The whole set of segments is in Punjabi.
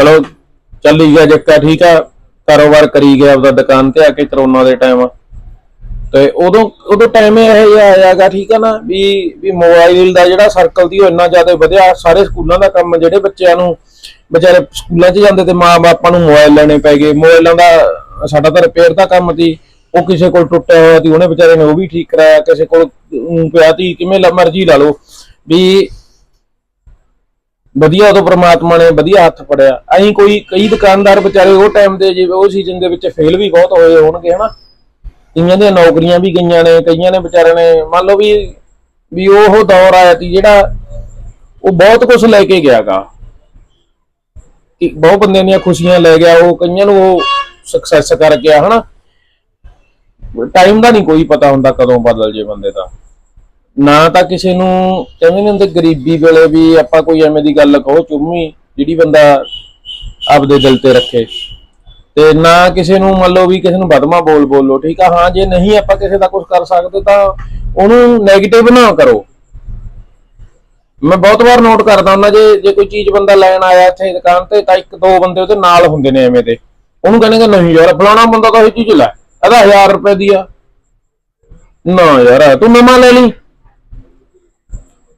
ਚਲੋ, ਚੱਲੀ ਗਿਆ ਜੱਕਾ, ਠੀਕ ਆ। ਕਾਰੋਬਾਰ ਕਰੀ ਗਿਆ ਆਪਦਾ ਦੁਕਾਨ ਤੇ ਆ ਕੇ ਕਰੋਨਾ ਦੇ ਟਾਈਮ ਤੇ ਉਦੋਂ ਉਦੋਂ ਟਾਈਮ ਇਹ ਆਇਆਗਾ, ਠੀਕ ਆ ਨਾ, ਵੀ ਵੀ ਮੋਬਾਈਲ ਦਾ ਜਿਹੜਾ ਸਰਕਲ ਦੀ ਉਹ ਇੰਨਾ ਜ਼ਿਆਦਾ ਵਧਿਆ। ਸਾਰੇ ਸਕੂਲਾਂ ਦਾ ਕੰਮ, ਜਿਹੜੇ ਬੱਚਿਆਂ ਨੂੰ, ਵਿਚਾਰੇ ਸਕੂਲਾਂ 'ਚ ਜਾਂਦੇ ਤੇ ਮਾਂ-ਬਾਪਾਂ ਨੂੰ ਮੋਬਾਈਲ ਲੈਣੇ ਪੈ ਗਏ। ਮੋਬਾਈਲਾਂ ਦਾ ਸਾਡਾ ਤਾਂ ਰਿਪੇਅਰ ਦਾ ਕੰਮ ਸੀ। ਉਹ ਕਿਸੇ ਕੋਲ ਟੁੱਟਿਆ ਹੋਇਆ ਸੀ, ਉਹਨੇ ਵਿਚਾਰੇ ਨੇ ਉਹ ਵੀ ਠੀਕ ਕਰਾਇਆ। ਕਿਸੇ ਕੋਲ ਊਂ ਪਿਆ ਸੀ, ਕਿਵੇਂ ਮਰਜ਼ੀ ਲਾ ਲਓ। ਵੀ ਵਧੀਆ ਉਦੋਂ ਪ੍ਰਮਾਤਮਾ ਨੇ ਵਧੀਆ ਹੱਥ ਪੜਿਆ ਅਸੀਂ ਕੋਈ, ਕਈ ਦੁਕਾਨਦਾਰ ਵਿਚਾਰੇ ਉਹ ਟਾਈਮ ਦੇ ਜਿਵੇਂ ਉਹ ਸੀਜ਼ਨ ਦੇ ਵਿੱਚ ਫੇਲ ਵੀ ਬਹੁਤ ਹੋਏ ਹੋਣਗੇ, ਹਨਾ? ਕਈਆਂ ਦੀਆਂ ਨੌਕਰੀਆਂ ਵੀ ਗਈਆਂ ਨੇ, ਕਈਆਂ ਨੇ ਵਿਚਾਰੇ ਨੇ, ਮੰਨ ਲਓ ਵੀ ਵੀ ਉਹ ਦੌਰ ਆਇਆ ਸੀ ਜਿਹੜਾ ਉਹ ਬਹੁਤ ਕੁਝ ਲੈ ਕੇ ਗਿਆਗਾ। ਕਿ ਬਹੁਤ ਬੰਦਿਆਂ ਦੀਆਂ ਖੁਸ਼ੀਆਂ ਲੈ ਗਿਆ, ਉਹ ਕਈਆਂ ਨੂੰ ਉਹ ਸਕਸੈਸ ਕਰ ਗਿਆ, ਹਨਾ? ਟਾਈਮ ਦਾ ਨਹੀਂ ਕੋਈ ਪਤਾ ਹੁੰਦਾ ਕਦੋਂ ਬਦਲ ਜੇ ਬੰਦੇ ਦਾ। ਨਾ ਤਾਂ ਕਿਸੇ ਨੂੰ ਕਹਿੰਦੇ ਨੇ ਹੁੰਦੇ ਗਰੀਬੀ ਵੇਲੇ ਵੀ ਆਪਾਂ ਕੋਈ ਐਵੇਂ ਦੀ ਗੱਲ ਕਹੋ ਚੁੰਮੀ, ਜਿਹੜੀ ਬੰਦਾ ਆਪਦੇ ਦਿਲ ਤੇ ਰੱਖੇ। ਤੇ ਨਾ ਕਿਸੇ ਨੂੰ ਮੰਨ ਲਓ ਵੀ ਕਿਸੇ ਨੂੰ ਬਦਮਾ ਬੋਲ ਬੋਲੋ, ਠੀਕ ਆ? ਹਾਂ, ਜੇ ਨਹੀਂ ਆਪਾਂ ਕਿਸੇ ਦਾ ਕੁਝ ਕਰ ਸਕਦੇ ਤਾਂ ਉਹਨੂੰ 네ਗੇਟਿਵ ਨਾ ਕਰੋ। ਮੈਂ ਬਹੁਤ ਵਾਰ ਨੋਟ ਕਰਦਾ ਹੁੰਦਾ, ਜੇ ਜੇ ਕੋਈ ਚੀਜ਼ ਬੰਦਾ ਲੈਣ ਆਇਆ ਇੱਥੇ ਦੁਕਾਨ ਤੇ, ਤਾਂ ਇੱਕ ਦੋ ਬੰਦੇ ਉਹਦੇ ਨਾਲ ਹੁੰਦੇ ਨੇ ਐਵੇਂ ਦੇ। ਉਹਨੂੰ ਕਹਿੰਦੇ ਨਹੀਂ ਯਾਰ, ਫਲਾਣਾ ਬੰਦਾ ਤਾਂ ਇਹ ਚੀਜ਼ ਲੈ, ਇਹਦਾ 1000 ਰੁਪਏ ਦੀ ਆ। ਨਾ ਯਾਰ, ਤੂੰ ਨਵਾਂ ਲੈ ਲਈ।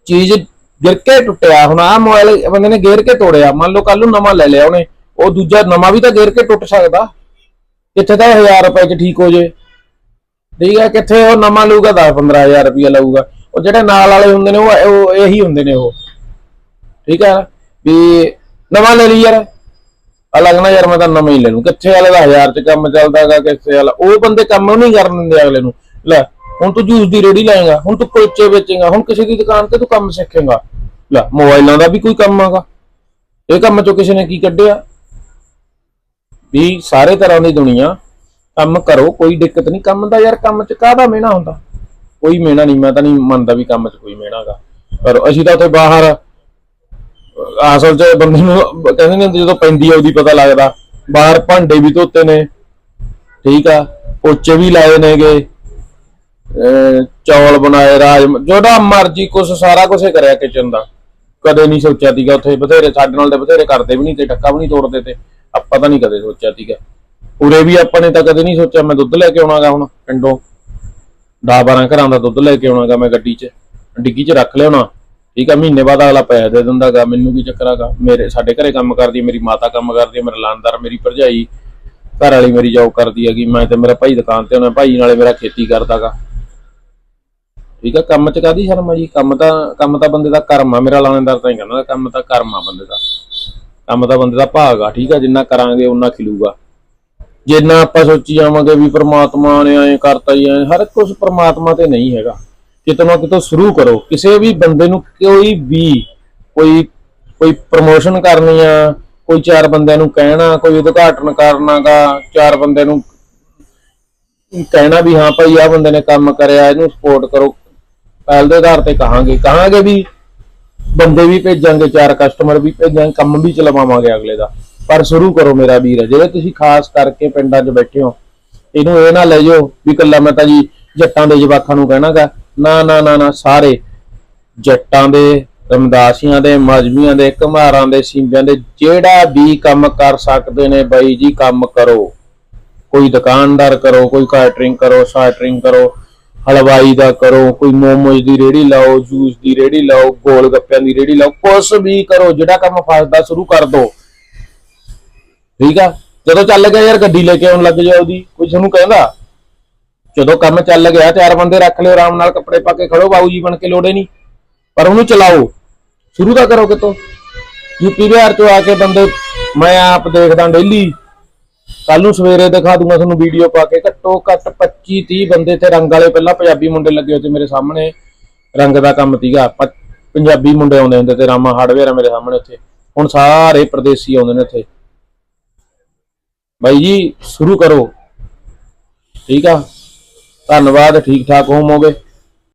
ਚੀਜ਼ ਗਿਰ ਕੇ ਟੁੱਟਿਆ। ਹੁਣ ਆ ਮੋਬਾਈਲ ਬੰਦੇ ਨੇ ਗੇਰ ਕੇ ਤੋੜਿਆ। ਮੰਨ ਲਓ ਕੱਲ ਨੂੰ ਨਵਾਂ ਲੈ ਲਿਆ ਉਹਨੇ। ਉਹ ਦੂਜਾ ਨਵਾਂ ਵੀ ਤਾਂ ਗੇਰ ਕੇ ਟੁੱਟ ਸਕਦਾ। ਕਿੱਥੇ ਤਾਂ 1000 ਰੁਪਏ ਚ ਠੀਕ ਹੋ ਜੇ। ਠੀਕ ਹੈ, ਕਿੱਥੇ ਉਹ ਨਵਾਂ ਲਊਗਾ? 10 15000 ਰੁਪਏ ਲਊਗਾ। ਉਹ ਜਿਹੜੇ ਨਾਲ ਵਾਲੇ ਹੁੰਦੇ ਨੇ, ਉਹ ਇਹੀ ਹੁੰਦੇ ਨੇ ਉਹ। ਠੀਕ ਹੈ ਵੀ ਨਵਾਂ ਲੈ ਲਈ ਯਾਰ। ਆ ਲੱਗਣਾ ਯਾਰ ਮੈਂ ਤਾਂ ਨਵਾਂ ਹੀ ਲੈ ਲੂੰ ਕਿੱਥੇ ਵਾਲੇ ਦਾ 1000 ਚ ਕੰਮ ਚੱਲਦਾਗਾ ਕਿਸੇ ਵਾਲਾ? ਉਹ ਬੰਦੇ ਕੰਮ ਨਹੀਂ ਕਰਨ ਦਿੰਦੇ ਅਗਲੇ ਨੂੰ। ਲੈ ਹੁਣ ਤੂੰ ਜੂਸ ਦੀ ਰੇੜੀ ਲਾਏਗਾ, ਹੁਣ ਤੂੰ ਕੁਲਚੇ ਵੇਚੇਗਾ, ਹੁਣ ਕਿਸੇ ਦੀ ਦੁਕਾਨ ਤੇ ਤੂੰ ਕੰਮ ਸਿੱਖੇਗਾ। ਲੈ, ਮੋਬਾਈਲਾਂ ਦਾ ਵੀ ਕੋਈ ਕੰਮ ਆਗਾ। ਇਹ ਕੰਮ ਚੋਂ ਕਿਸੇ ਨੇ ਕੀ ਕੱਢਿਆ? ਵੀ ਸਾਰੇ ਤਰ੍ਹਾਂ ਦੀ ਦੁਨੀਆ ਕੰਮ ਕਰੋ, ਕੋਈ ਦਿੱਕਤ ਨਹੀਂ। ਕੰਮ ਦਾ ਯਾਰ ਕੰਮ 'ਚ ਕਾਹਦਾ ਮਿਹਣਾ ਹੁੰਦਾ? ਕੋਈ ਮਿਹਣਾ ਨਹੀਂ, ਮੈਂ ਤਾਂ ਨਹੀਂ ਮੰਨਦਾ ਵੀ ਕੰਮ 'ਚ ਕੋਈ ਮਿਹਣਾਗਾ ਪਰ ਅਸੀਂ ਤਾਂ ਉੱਥੇ ਬਾਹਰ, ਅਸਲ 'ਚ ਬੰਦੇ ਨੂੰ ਕਹਿੰਦੇ ਨੇ ਜਦੋਂ ਪੈਂਦੀ ਆ, ਉਹਦੀ ਪਤਾ ਲੱਗਦਾ। ਬਾਹਰ ਭਾਂਡੇ ਵੀ ਧੋਤੇ ਨੇ। ਠੀਕ ਆ, ਪੋਚੇ ਵੀ ਲਾਏ ਨੇਗੇ। ਅਹ ਚੌਲ ਬਣਾਏ ਰਾਜ ਜਿਹੜਾ ਮਰਜ਼ੀ ਕੁਛ ਸਾਰਾ ਕੁਝ ਕਰਿਆ ਕਿਚਨ ਦਾ। ਕਦੇ ਨਹੀਂ ਸੋਚਿਆ ਸੀਗਾ ਉੱਥੇ ਬਥੇਰੇ ਸਾਡੇ ਨਾਲ ਦੇ ਬਥੇਰੇ ਕਰਦੇ ਵੀ ਨਹੀਂ ਤੇ ਟੱਕਾ ਵੀ ਨਹੀਂ ਤੋੜਦੇ ਤੇ। ਆਪਾਂ ਤਾਂ ਨਹੀਂ ਕਦੇ ਸੋਚਿਆ ਸੀਗਾ। ਉਰੇ ਵੀ ਆਪਾਂ ਨੇ ਤਾਂ ਕਦੇ ਨਹੀਂ ਸੋਚਿਆ ਮੈਂ ਦੁੱਧ ਲੈ ਕੇ ਆਉਣਾਗਾ ਹੁਣ ਪਿੰਡੋਂ। 10 12 ਘਰਾਂ ਦਾ ਦੁੱਧ ਲੈ ਕੇ ਆਉਣਾਗਾ ਮੈਂ ਗੱਡੀ 'ਚ। ਡਿੱਗੀ 'ਚ ਰੱਖ ਲਿਆਉਣਾ। ਠੀਕ ਆ ਮਹੀਨੇ ਬਾਅਦ ਅਗਲਾ ਪੈਸਾ ਦੇ ਦਿੰਦਾਗਾ ਮੈਨੂੰ ਕੀ ਚੱਕਰ ਹੈਗਾ ਮੇਰੇ ਸਾਡੇ ਘਰੇ ਕੰਮ ਕਰਦੀ ਮੇਰੀ ਮਾਤਾ ਕੰਮ ਕਰਦੀ ਹੈ, ਮੇਰਾ ਲਾਣਦਾਰ ਮੇਰੀ ਭਰਜਾਈ। ਘਰ ਵਾਲੀ ਮੇਰੀ ਜੌਬ ਕਰਦੀ ਹੈਗੀ ਮੈਂ ਤੇ ਮੇਰਾ ਭਾਈ ਦੁਕਾਨ ਤੇ ਹੋਣਾ ਭਾਈ ਨਾਲੇ ਮੇਰਾ ਖੇਤੀ ਕਰਦਾਗਾ। ਠੀਕ ਆ, ਕੰਮ ਚ ਕਾਦੀ ਸ਼ਰਮ ਆ ਜੀ? ਕੰਮ ਤਾਂ ਕੰਮ ਤਾਂ ਬੰਦੇ ਦਾ ਕਰਮ ਆ, ਮੇਰਾ ਲਾਣੇਦਾਰ ਤਾਂ ਹੀ ਕਹਿੰਦਾ, ਕੰਮ ਤਾਂ ਕਰਮ ਆ ਬੰਦੇ ਦਾ। ਕੰਮ ਤਾਂ ਬੰਦੇ ਦਾ ਭਾਗ ਆ, ਠੀਕ ਆ, ਜਿੰਨਾ ਕਰਾਂਗੇ ਉਨਾ ਖਿਲੂਗਾ। ਜਿੰਨਾ ਆਪਾਂ ਸੋਚੀ ਜਾਵਾਂਗੇ ਵੀ ਪ੍ਰਮਾਤਮਾ ਨੇ ਐਂ ਕਰਤਾ ਹੀ ਐਂ, ਹਰ ਕੁਝ ਪ੍ਰਮਾਤਮਾ ਤੇ ਨਹੀਂ ਹੈਗਾ। ਕਿਤੇ ਨਾ ਕਿਤੇ ਸ਼ੁਰੂ ਕਰੋ। ਕਿਸੇ ਵੀ ਬੰਦੇ ਨੂੰ ਕੋਈ ਵੀ, ਕੋਈ ਕੋਈ ਪ੍ਰਮੋਸ਼ਨ ਕਰਨੀ ਆ, ਕੋਈ ਚਾਰ ਬੰਦਿਆਂ ਨੂੰ ਕਹਿਣਾ, ਕੋਈ ਉਦਘਾਟਨ ਕਰਨਾਗਾ ਚਾਰ ਬੰਦੇ ਨੂੰ ਕਹਿਣਾ ਵੀ ਹਾਂ ਭਾਈ ਆ ਬੰਦੇ ਨੇ ਕੰਮ ਕਰਿਆ, ਇਹਨੂੰ ਸਪੋਰਟ ਕਰੋ। ਪਹਿਲ ਦੇ ਆਧਾਰ ਤੇ ਕਹਾਂਗੇ। ਕਹਾਂਗੇ ਵੀ ਬੰਦੇ ਵੀ ਭੇਜਾਂਗੇ, ਚਾਰ ਕਸਟਮਰ ਵੀ ਭੇਜਾਂਗੇ, ਕੰਮ ਵੀ ਚਲਵਾਵਾਂਗੇ ਅਗਲੇ ਦਾ। ਪਰ ਸ਼ੁਰੂ ਕਰੋ ਮੇਰਾ ਵੀਰ, ਜਿਹੜੇ ਤੁਸੀਂ ਖਾਸ ਕਰਕੇ ਪਿੰਡਾਂ 'ਚ ਬੈਠੇ ਹੋ, ਇਹਨੂੰ ਇਹ ਨਾ ਲੈ ਜਾਓ ਵੀ ਕੱਲਾ ਮੈਂ ਤਾਂ ਜੀ ਜੱਟਾਂ ਦੇ ਜਵਾਕਾਂ ਨੂੰ ਕਹਿਣਾਗਾ, ਨਾ ਨਾ ਨਾ ਨਾ, ਸਾਰੇ ਜੱਟਾਂ ਦੇ, ਰਮਦਾਸੀਆਂ ਦੇ ਮਜਮੀਆਂ ਦੇ, ਕੁਮਾਰਾਂ ਦੇ, ਸਿੰਬਿਆਂ ਦੇ, ਜਿਹੜਾ ਵੀ ਕੰਮ ਕਰ ਸਕਦੇ ਨੇ ਬਾਈ ਜੀ, ਕੰਮ ਕਰੋ। ਕੋਈ ਦੁਕਾਨਦਾਰ ਕਰੋ, ਕੋਈ ਕੈਟਰਿੰਗ ਕਰੋ ਸਾਟਰਿੰਗ ਕਰੋ ਹਲਵਾਈ ਦਾ ਕਰੋ, ਕੋਈ ਮੋਮੋਸ ਦੀ ਰੇੜੀ ਲਾਓ, ਜੂਸ ਦੀ ਰੇੜੀ ਲਾਓ, ਗੋਲ ਗੱਪਿਆਂ ਦੀ ਰੇੜੀ ਲਾਓ, ਕੁਛ ਵੀ ਕਰੋ, ਜਿਹੜਾ ਕੰਮ ਫਸਦਾ ਸ਼ੁਰੂ ਕਰ ਦੋ। ਠੀਕ ਆ? ਜਦੋਂ ਚੱਲ ਗਿਆ ਯਾਰ ਗੱਡੀ ਲੈ ਕੇ ਆਉਣ ਲੱਗ ਜਾ ਉਹਦੀ, ਕੋਈ ਤੁਹਾਨੂੰ ਕਹਿੰਦਾ? ਜਦੋਂ ਕੰਮ ਚੱਲ ਗਿਆ, ਚਾਰ ਬੰਦੇ ਰੱਖ ਲਿਓ, ਆਰਾਮ ਨਾਲ ਕੱਪੜੇ ਪਾ ਕੇ ਖੜੋ, ਬਾਊ ਜੀ ਬਣ ਕੇ ਲੋੜੇ ਨਹੀਂ। ਪਰ ਉਹਨੂੰ ਚਲਾਓ। ਸ਼ੁਰੂ ਤਾਂ ਕਰੋ ਕਿਤੋਂ? ਯੂਪੀ ਬਿਹਾਰ ਤੋਂ ਆ ਕੇ ਬੰਦੇ, ਮੈਂ ਆਪ ਦੇਖਦਾ ਡੇਲੀ। ਕੱਲ ਨੂੰ ਸਵੇਰੇ ਦਿਖਾ ਦੂੰਗਾ ਤੁਹਾਨੂੰ ਵੀਡੀਓ ਪਾ ਕੇ। ਘੱਟੋ ਘੱਟ 25 30 ਬੰਦੇ ਤੇ ਰੰਗ ਵਾਲੇ, ਪਹਿਲਾਂ ਪੰਜਾਬੀ ਮੁੰਡੇ ਲੱਗੇ ਹੋਏ ਤੇ ਮੇਰੇ ਸਾਹਮਣੇ। ਰੰਗ ਦਾ ਕੰਮ ਸੀਗਾ। ਪੰਜਾਬੀ ਮੁੰਡੇ ਆਉਂਦੇ ਹੁੰਦੇ ਤੇ ਰਾਮਾ ਹਾਰਡਵੇਅਰ ਆ ਮੇਰੇ ਸਾਹਮਣੇ ਉੱਥੇ। ਹੁਣ ਸਾਰੇ ਪ੍ਰਦੇਸੀ ਆਉਂਦੇ ਨੇ ਉੱਥੇ। ਬਾਈ ਜੀ, ਸ਼ੁਰੂ ਕਰੋ। ਠੀਕ ਆ? ਧੰਨਵਾਦ ਠੀਕ ਠਾਕ ਹੋਵੋਗੇ?